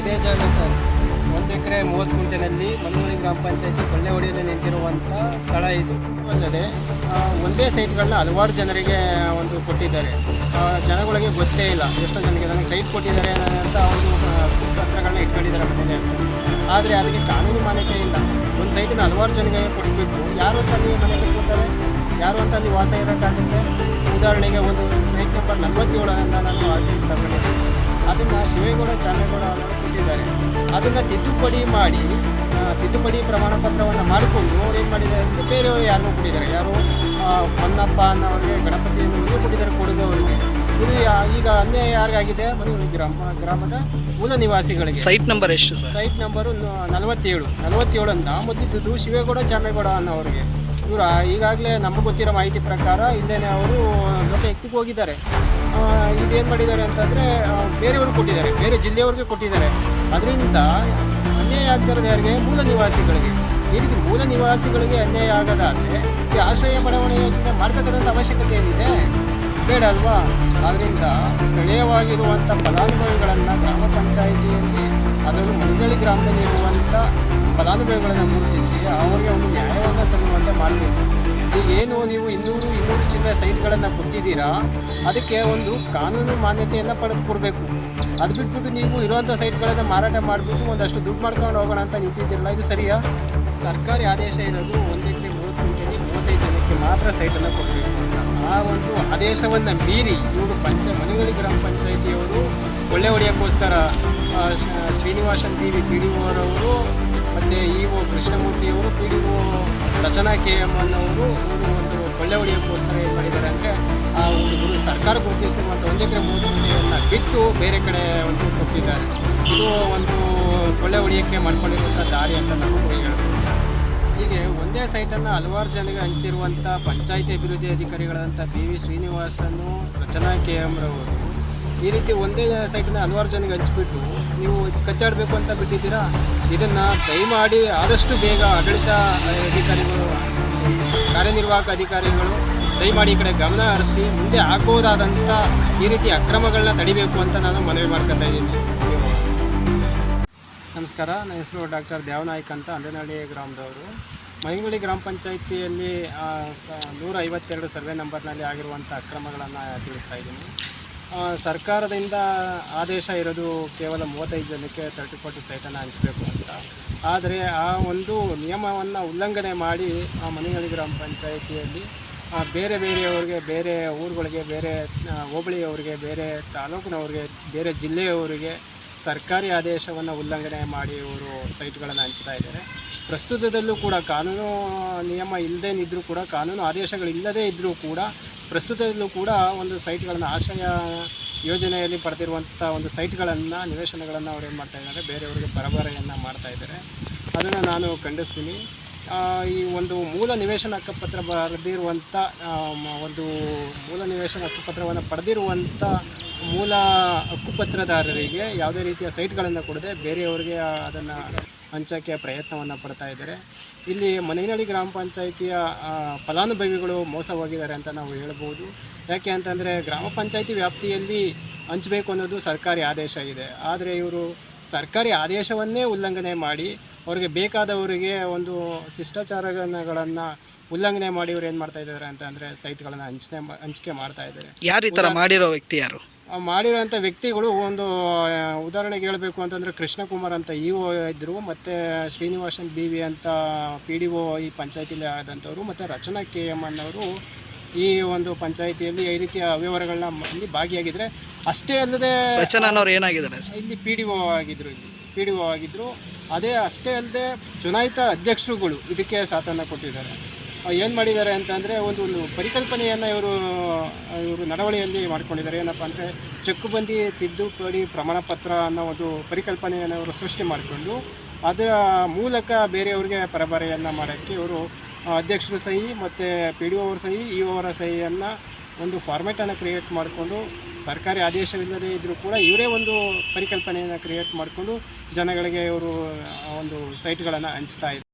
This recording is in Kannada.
ಇದೇ ಜಾಗ ಸರ್. ಒಂದು ಎಕರೆ ಮೂವತ್ತು ಗುಂಟೆನಲ್ಲಿ ಮಲ್ಲೂರಿ ಗ್ರಾಮ ಪಂಚಾಯತಿ ಕೊಳ್ಳೆ ಹೊಡೆಯಲ್ಲಿ ನಿಂತಿರುವಂಥ ಸ್ಥಳ ಇದು. ಅಲ್ಲದೆ ಒಂದೇ ಸೈಟ್ಗಳನ್ನ ಹಲವಾರು ಜನರಿಗೆ ಒಂದು ಕೊಟ್ಟಿದ್ದಾರೆ. ಜನಗಳಿಗೆ ಗೊತ್ತೇ ಇಲ್ಲ ಎಷ್ಟೋ ಜನಕ್ಕೆ ನನಗೆ ಸೈಟ್ ಕೊಟ್ಟಿದ್ದಾರೆ ಅಂತ ಅವರು ಪತ್ರಗಳನ್ನ ಇಟ್ಕೊಂಡಿದ್ದಾರೆ ಅಷ್ಟೇ. ಆದರೆ ಅದಕ್ಕೆ ಕಾನೂನು ಮಾನ್ಯತೆ ಇಲ್ಲ. ಒಂದು ಸೈಟಿನ ಹಲವಾರು ಜನಗಳಿಗೆ ಕೊಡಬೇಕು ಯಾರು ಅಂತ ಅಲ್ಲಿ ಮನೆ ಕಟ್ಕೊತಾರೆ ಯಾರು ಅಂತ ಅಲ್ಲಿ ವಾಸ ಇರೋಕ್ಕಾಗುತ್ತೆ ಉದಾಹರಣೆಗೆ ಒಂದು ಸೈಟ್ ನಂಬರ್ ಅಂತ ನಾನು ಅಲ್ಲಿ ತಗೊಂಡಿದ್ದೆ. ಅದನ್ನು ಶಿವೇಗೌಡ ಚಾಮೇಗೌಡ ಅವರು ಕೊಟ್ಟಿದ್ದಾರೆ. ಅದನ್ನು ತಿದ್ದುಪಡಿ ಮಾಡಿ ತಿದ್ದುಪಡಿ ಪ್ರಮಾಣ ಪತ್ರವನ್ನು ಮಾಡಿಕೊಂಡು ಅವ್ರು ಏನು ಮಾಡಿದ್ದಾರೆ ಅಂದರೆ ಬೇರೆಯವರು ಯಾರನ್ನೂ ಕೊಟ್ಟಿದ್ದಾರೆ. ಯಾರು ಹೊನ್ನಪ್ಪ ಅನ್ನೋರಿಗೆ ಗಣಪತಿಯನ್ನು ಕೊಟ್ಟಿದ್ದಾರೆ ಅವರಿಗೆ ಇದು ಈಗ ಅನ್ಯಾಯ ಯಾರಿಗಾಗಿದೆ? ಮನೆಯವರು ಗ್ರಾಮ ಗ್ರಾಮದ ಮೂಲ ನಿವಾಸಿಗಳಿಗೆ. ಸೈಟ್ ನಂಬರ್ ಎಷ್ಟು ಸರ್ ಸೈಟ್ ನಂಬರು ನಲವತ್ತೇಳು ನಲವತ್ತೇಳು. ಅಂತ ಮೊದಲಿದ್ದು ಶಿವೇಗೌಡ ಚಾಮೇಗೌಡ ಅನ್ನೋರಿಗೆ. ಇವರು ಈಗಾಗಲೇ ನಮಗೆ ಗೊತ್ತಿರೋ ಮಾಹಿತಿ ಪ್ರಕಾರ ಇಲ್ಲೇನೆ ಅವರು ದೊಡ್ಡ ಎತ್ತಿಗೆ ಹೋಗಿದ್ದಾರೆ. ಇದೇನು ಮಾಡಿದ್ದಾರೆ ಅಂತಂದರೆ ಬೇರೆಯವ್ರಿಗೆ ಕೊಟ್ಟಿದ್ದಾರೆ. ಬೇರೆ ಜಿಲ್ಲೆಯವ್ರಿಗೆ ಕೊಟ್ಟಿದ್ದಾರೆ. ಅದರಿಂದ ಅನ್ಯಾಯ ಆಗ್ತಿರೋದು ಯಾರಿಗೆ? ಮೂಲ ನಿವಾಸಿಗಳಿಗೆ. ಈ ರೀತಿ ಮೂಲ ನಿವಾಸಿಗಳಿಗೆ ಅನ್ಯಾಯ ಆಗೋದಾದರೆ ಈ ಆಶ್ರಯ ಬಡಾವಣೆ ಯೋಜನೆ ಮಾಡ್ತಕ್ಕಂಥ ಅವಶ್ಯಕತೆ ಏನಿದೆ? ಬೇಡ ಅಲ್ವಾ? ಆದ್ದರಿಂದ ಸ್ಥಳೀಯವಾಗಿರುವಂಥ ಫಲಾನುಭವಿಗಳನ್ನು ಗ್ರಾಮ ಪಂಚಾಯಿತಿಯಲ್ಲಿ, ಅದರಲ್ಲೂ ಗ್ರಾಮದಲ್ಲಿ ಇರುವಂಥ ಫಲಾನುಭವಿಗಳನ್ನು ಗುರುತಿಸಿ, ಅವರಿಗೆ ಒಂದು ನ್ಯಾಯವನ್ನು ಸಲ್ಲುವಂತೆ ಮಾಡಬೇಕು. ಏನು ನೀವು ಇನ್ನೂರು ಇನ್ನೂರು ಚಿಲ್ಲರೆ ಸೈಟ್ಗಳನ್ನು ಕೊಟ್ಟಿದ್ದೀರಾ? ಅದಕ್ಕೆ ಒಂದು ಕಾನೂನು ಮಾನ್ಯತೆಯನ್ನು ಪಡೆದುಕೊಡ್ಬೇಕು ಅದು ಬಿಟ್ಬಿಟ್ಟು ನೀವು ಇರುವಂಥ ಸೈಟ್ಗಳನ್ನು ಮಾರಾಟ ಮಾಡಿಬಿಟ್ಟು ಒಂದಷ್ಟು ದುಡ್ಡು ಮಾಡ್ಕೊಂಡು ಹೋಗೋಣ ಅಂತ ನಿಂತಿದ್ದೀರಲ್ಲ, ಇದು ಸರಿಯಾ? ಸರ್ಕಾರಿ ಆದೇಶ ಇರೋದು ಒಂದು ಎಕರೆ ಮೂವತ್ತು ಗಂಟೆಗೆ ಮೂವತ್ತೈದು ಜನಕ್ಕೆ ಮಾತ್ರ ಸೈಟನ್ನು ಕೊಡಬೇಕು. ಆ ಒಂದು ಆದೇಶವನ್ನು ಮೀರಿ ಇವರು ಪಂಚ ಮನೆಗಳಿ ಗ್ರಾಮ ಪಂಚಾಯಿತಿಯವರು, ಒಳ್ಳೆ ಹೊಡೆಯೋಕ್ಕೋಸ್ಕರ Srinivasan T V, P D ಒರವರು ಮತ್ತು E O ಕೃಷ್ಣಮೂರ್ತಿಯವರು P D O Rachana K M ಅನ್ನೋರು ಒಂದು ಕೊಳ್ಳೆ ಹೊಡೆಯೋಕ್ಕೋಸ್ಕರ ಏನು ಮಾಡಿದ್ದಾರೆ ಅಂದರೆ ಆ ಒಂದು ಸರ್ಕಾರ ಗುರುತಿಸಿರುವಂಥ ಒಂದು ಎಕರೆ ಮೂರು ಬಿಟ್ಟು ಬೇರೆ ಕಡೆ ಒಂದು ಕೊಟ್ಟಿದ್ದಾರೆ. ಇದು ಒಂದು ಕೊಳ್ಳೆ ಹೊಡೆಯೋಕ್ಕೆ ಮಾಡ್ಕೊಂಡಿರುವಂಥ ದಾರಿ ಅಂತ ನಾವು ಹೇಳ್ಬೋದು. ಹೀಗೆ ಒಂದೇ ಸೈಟನ್ನು ಹಲವಾರು ಜನರಿಗೆ ಹಂಚಿರುವಂಥ ಪಂಚಾಯಿತಿ ಅಭಿವೃದ್ಧಿ ಅಧಿಕಾರಿಗಳಾದಂಥ ಪಿ ವಿ ಶ್ರೀನಿವಾಸನು ರಚನಾ ಕೆ ಎಂ ರವರು ಈ ರೀತಿ ಒಂದೇ ಸೈಟನ್ನ ಹಲವಾರು ಜನಕ್ಕೆ ಹಂಚಿಬಿಟ್ಟು ನೀವು ಕಚ್ಚಾಡಬೇಕು ಅಂತ ಬಿಟ್ಟಿದ್ದೀರಾ? ಇದನ್ನು ದಯಮಾಡಿ ಆದಷ್ಟು ಬೇಗ ಆಡಳಿತ ಅಧಿಕಾರಿಗಳು, ಕಾರ್ಯನಿರ್ವಾಹಕ ಅಧಿಕಾರಿಗಳು ದಯಮಾಡಿ ಈ ಕಡೆ ಗಮನ ಹರಿಸಿ, ಮುಂದೆ ಹಾಕೋದಾದಂಥ ಈ ರೀತಿ ಅಕ್ರಮಗಳನ್ನ ತಡಿಬೇಕು ಅಂತ ನಾನು ಮನವಿ ಮಾಡ್ಕೊತಾ ಇದ್ದೀನಿ. ನಮಸ್ಕಾರ, ನನ್ನ ಹೆಸರು ಡಾಕ್ಟರ್ ದೇವನಾಯ್ಕ ಅಂತ ಅಂದನಹಳ್ಳಿ ಗ್ರಾಮದವರು. ಮೈಂಗುಳಿ ಗ್ರಾಮ ಪಂಚಾಯಿತಿಯಲ್ಲಿ ನೂರ ಐವತ್ತೆರಡು ಸರ್ವೆ ನಂಬರ್ನಲ್ಲಿ ಆಗಿರುವಂಥ ಅಕ್ರಮಗಳನ್ನು ತಿಳಿಸ್ತಾ ಇದ್ದೀನಿ. ಸರ್ಕಾರದಿಂದ ಆದೇಶ ಇರೋದು ಕೇವಲ ಮೂವತ್ತೈದು ಜನಕ್ಕೆ ತರ್ಟಿ ಫೋರ್ಟಿ ಸೈಟನ್ನು ಹಂಚಬೇಕು ಅಂತ. ಆದರೆ ಆ ಒಂದು ನಿಯಮವನ್ನು ಉಲ್ಲಂಘನೆ ಮಾಡಿ ಆ ಮನೆಗಳಿ ಗ್ರಾಮ ಪಂಚಾಯಿತಿಯಲ್ಲಿ ಬೇರೆ ಬೇರೆಯವ್ರಿಗೆ, ಬೇರೆ ಊರುಗಳಿಗೆ, ಬೇರೆ ಹೋಬಳಿಯವ್ರಿಗೆ, ಬೇರೆ ತಾಲೂಕಿನವ್ರಿಗೆ, ಬೇರೆ ಜಿಲ್ಲೆಯವರಿಗೆ ಸರ್ಕಾರಿ ಆದೇಶವನ್ನು ಉಲ್ಲಂಘನೆ ಮಾಡಿ ಇವರು ಸೈಟ್ಗಳನ್ನು ಹಂಚ್ತಾ ಇದ್ದಾರೆ. ಪ್ರಸ್ತುತದಲ್ಲೂ ಕೂಡ ಕಾನೂನು ನಿಯಮ ಇಲ್ಲದೇ ಇದ್ದರೂ ಕೂಡ, ಕಾನೂನು ಆದೇಶಗಳಿಲ್ಲದೇ ಇದ್ದರೂ ಕೂಡ ಪ್ರಸ್ತುತದಲ್ಲೂ ಕೂಡ ಒಂದು ಸೈಟ್ಗಳನ್ನು ಆಶ್ರಯ ಯೋಜನೆಯಲ್ಲಿ ಪಡೆದಿರುವಂಥ ಒಂದು ಸೈಟ್ಗಳನ್ನು, ನಿವೇಶನಗಳನ್ನು ಅವ್ರು ಏನು ಮಾಡ್ತಾ ಇದ್ದಾರೆ, ಬೇರೆಯವರಿಗೆ ಪರಭಾರೆಯನ್ನು ಮಾಡ್ತಾ ಇದ್ದಾರೆ. ಅದನ್ನು ನಾನು ಖಂಡಿಸ್ತೀನಿ. ಈ ಒಂದು ಮೂಲ ನಿವೇಶನ ಹಕ್ಕುಪತ್ರ ಬರೆದಿರುವಂಥ ಒಂದು ಮೂಲ ನಿವೇಶನ ಹಕ್ಕುಪತ್ರವನ್ನು ಪಡೆದಿರುವಂಥ ಮೂಲ ಹಕ್ಕುಪತ್ರದಾರರಿಗೆ ಯಾವುದೇ ರೀತಿಯ ಸೈಟ್ಗಳನ್ನು ಕೊಡದೆ ಬೇರೆಯವರಿಗೆ ಅದನ್ನು ಹಂಚೋಕ್ಕೆ ಪ್ರಯತ್ನವನ್ನು ಪಡ್ತಾ ಇದ್ದಾರೆ. ಇಲ್ಲಿ ಮನೆನಳ್ಳಿ ಗ್ರಾಮ ಪಂಚಾಯಿತಿಯ ಫಲಾನುಭವಿಗಳು ಮೋಸ ಹೋಗಿದ್ದಾರೆ ಅಂತ ನಾವು ಹೇಳ್ಬೋದು. ಯಾಕೆ ಅಂತಂದರೆ ಗ್ರಾಮ ಪಂಚಾಯಿತಿ ವ್ಯಾಪ್ತಿಯಲ್ಲಿ ಹಂಚಬೇಕು ಅನ್ನೋದು ಸರ್ಕಾರಿ ಆದೇಶ ಇದೆ. ಆದರೆ ಇವರು ಸರ್ಕಾರಿ ಆದೇಶವನ್ನೇ ಉಲ್ಲಂಘನೆ ಮಾಡಿ ಅವರಿಗೆ ಬೇಕಾದವರಿಗೆ ಒಂದು ಶಿಷ್ಟಾಚಾರಗಳನ್ನು ಉಲ್ಲಂಘನೆ ಮಾಡಿ ಇವ್ರು ಏನು ಮಾಡ್ತಾ ಇದ್ದಾರೆ ಅಂತ ಸೈಟ್ ಸೈಟ್ಗಳನ್ನು ಹಂಚನೆ ಹಂಚಿಕೆ ಮಾಡ್ತಾ ಇದ್ದಾರೆ. ಯಾರು ಈ ಥರ ಮಾಡಿರೋ ವ್ಯಕ್ತಿ ಯಾರು? ಆ ಮಾಡಿರೋಂಥ ವ್ಯಕ್ತಿಗಳು ಒಂದು ಉದಾಹರಣೆಗೆ ಹೇಳಬೇಕು ಅಂತಂದರೆ ಕೃಷ್ಣಕುಮಾರ್ ಅಂತ ಇ ಒ ಇದ್ದರು ಮತ್ತು ಶ್ರೀನಿವಾಸನ್ ಬಿ ವಿ ಅಂತ ಪಿ ಡಿ ಒ ಈ ಪಂಚಾಯತಿಲಿ ಆದಂಥವ್ರು ಮತ್ತು ರಚನಾ ಕೆ ಎಂ ಅನ್ನೋರು ಈ ಒಂದು ಪಂಚಾಯಿತಿಯಲ್ಲಿ ಈ ರೀತಿಯ ಅವ್ಯವಹಾರಗಳನ್ನ ಇಲ್ಲಿ ಭಾಗಿಯಾಗಿದ್ದರೆ ಅಷ್ಟೇ ಅಲ್ಲದೆ ರಚನಾನವ್ರು ಏನಾಗಿದ್ದಾರೆ? ಇಲ್ಲಿ ಪಿ ಡಿ ಒ ಆಗಿದ್ದರು ಇಲ್ಲಿ. ಪಿ ಡಿ ಒ ಆಗಿದ್ದರು ಅದೇ ಅಷ್ಟೇ ಅಲ್ಲದೆ ಚುನಾಯಿತ ಅಧ್ಯಕ್ಷರುಗಳು ಇದಕ್ಕೆ ಸಾಥನ್ನು ಕೊಟ್ಟಿದ್ದಾರೆ. ಏನು ಮಾಡಿದ್ದಾರೆ ಅಂತಂದರೆ ಒಂದು ಒಂದು ಪರಿಕಲ್ಪನೆಯನ್ನು ಇವರು ಇವರು ನಡವಳಿಯಲ್ಲಿ ಮಾಡ್ಕೊಂಡಿದ್ದಾರೆ. ಏನಪ್ಪ ಅಂದರೆ ಚೆಕ್ಕುಬಂದಿ ತಿದ್ದುಪಡಿ ಪ್ರಮಾಣ ಪತ್ರ ಅನ್ನೋ ಒಂದು ಪರಿಕಲ್ಪನೆಯನ್ನು ಇವರು ಸೃಷ್ಟಿ ಮಾಡಿಕೊಂಡು ಅದರ ಮೂಲಕ ಬೇರೆಯವ್ರಿಗೆ ಪರಭಾರೆಯನ್ನು ಮಾಡೋಕ್ಕೆ ಇವರು ಅಧ್ಯಕ್ಷರು ಸಹಿ ಮತ್ತು ಪಿ ಡಿ ಒ ಅವ್ರ ಸಹಿ ಇ ಅವರ ಸಹಿಯನ್ನು ಒಂದು ಫಾರ್ಮೆಟನ್ನು ಕ್ರಿಯೇಟ್ ಮಾಡಿಕೊಂಡು ಸರ್ಕಾರಿ ಆದೇಶವಿಲ್ಲದೆ ಇದ್ದರೂ ಕೂಡ ಇವರೇ ಒಂದು ಪರಿಕಲ್ಪನೆಯನ್ನು ಕ್ರಿಯೇಟ್ ಮಾಡಿಕೊಂಡು ಜನಗಳಿಗೆ ಇವರು ಒಂದು ಸೈಟ್ಗಳನ್ನು ಹಂಚ್ತಾ ಇದ್ದಾರೆ.